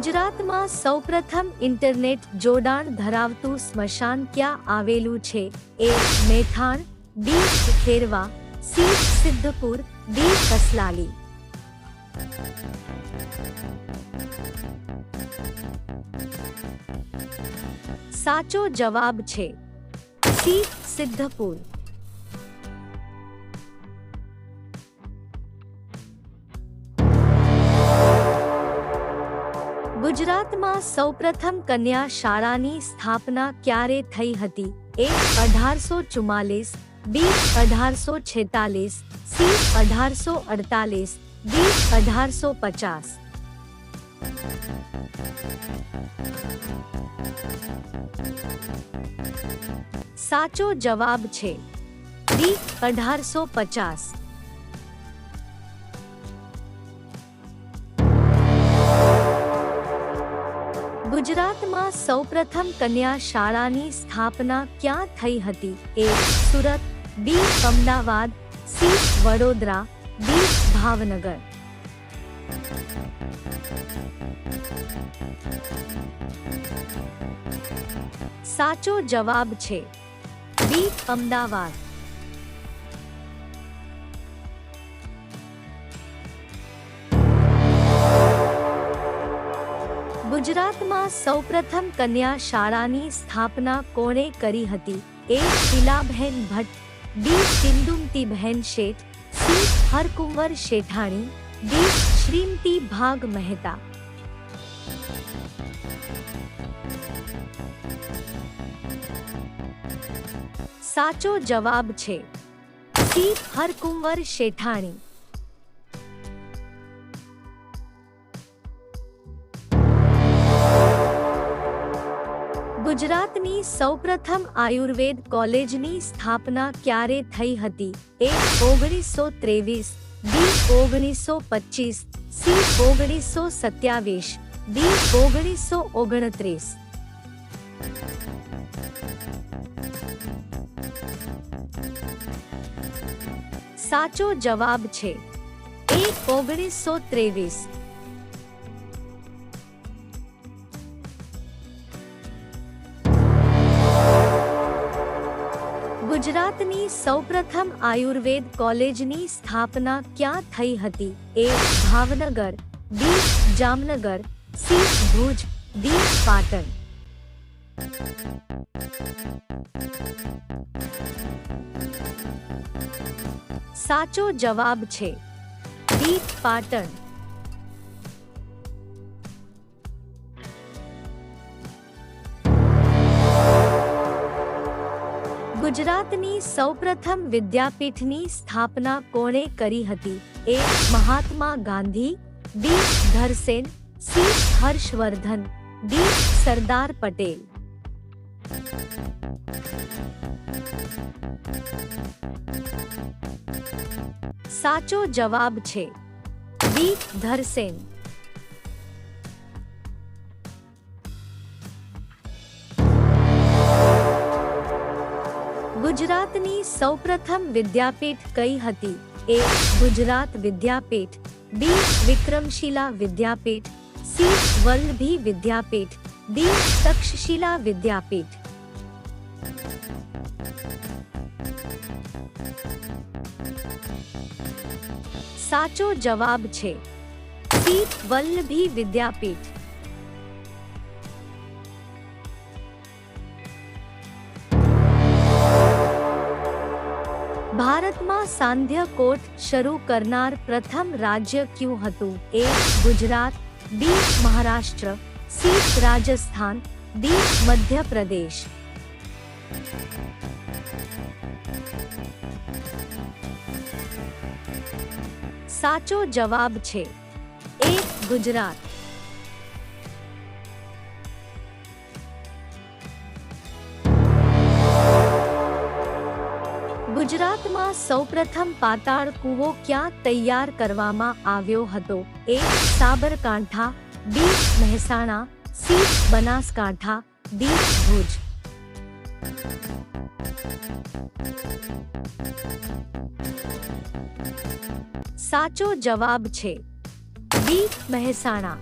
ગુજરાતમાં સૌપ્રથમ ઇન્ટરનેટ જોડાણ ધરાવતું સ્મશાન ક્યાં આવેલું છે? A Methan, B Kherva, C Siddhpur, D Kasalali. સાચો જવાબ છે સી સિદ્ધપુર. ગુજરાતમાં સૌપ્રથમ કન્યા શાળાની સ્થાપના ક્યારે થઈ હતી? એ અઢારસો ચુમ્માલીસ, બી અઢારસો છેતાલીસ, સી અઢારસો અડતાલીસ, ડી અઢારસો પચાસ. સાચો જવાબ છે ડી અઢારસો પચાસ. ગુજરાતમાં સૌપ્રથમ કન્યા શાળાની સ્થાપના ક્યાં થઈ હતી? A Surat, B Ahmedabad, C Vadodara, D Bhavnagar. સાચો જવાબ છે બી અમદાવાદ. ગુજરાતમાં સૌપ્રથમ કન્યા શાળાની સ્થાપના કોણે કરી હતી? એ શીલાબહેન ભટ્ટ, બી સિંધુમતીબહેન શેઠ, સી હરકુંવર શેઠાણી, ડી શ્રીમતી ભાગ મહેતા. સાચો જવાબ છે સી હરકુંવર શેઠાણી. ગુજરાતની સૌપ્રથમ આયુર્વેદ કોલેજની સ્થાપના ક્યારે થઈ હતી? એ ઓગણીસો ત્રેવીસ, બી ઓગણીસો પચીસ, સી ઓગણીસો સત્યાવીસ, ડી ઓગણીસો ઓગણત્રીસ. સાચો જવાબ છે એ ઓગણીસો ત્રેવીસ. ગુજરાતની સૌપ્રથમ આયુર્વેદ કોલેજની સ્થાપના ક્યાં થઈ હતી? A Bhavnagar, B Jamnagar, C Bhuj, D Patan. સાચો જવાબ છે ડી પાટણ. ગુજરાતની સૌપ્રથમ વિદ્યાપીઠની સ્થાપના કોણે કરી હતી? A Mahatma Gandhi, B Dharsen, C Harshvardhan, D Sardar Patel. સાચો જવાબ છે બી ધરસેન. ગુજરાતની સૌપ્રથમ વિદ્યાપીઠ કઈ હતી? A Gujarat Vidyapith, B Vikramshila Vidyapith, C Vallabhi Vidyapith, D Takshashila વિદ્યાપીઠ. સાચો જવાબ છે સી વલ્લભી વિદ્યાપીઠ. ભારતમાં સાંધ્ય કોટ શરૂ કરનાર પ્રથમ રાજ્ય કયું હતું? A Gujarat, B Maharashtra, C Rajasthan, D Madhya Pradesh. સાચો જવાબ છે એ ગુજરાત. ગુજરાતમાં સૌપ્રથમ પાતાળ કૂવો ક્યાં તૈયાર કરવામાં આવ્યો હતો? A Sabarkantha, B Mehsana, C Banaskantha, D Bhuj. સાચો જવાબ છે બી મહેસાણા.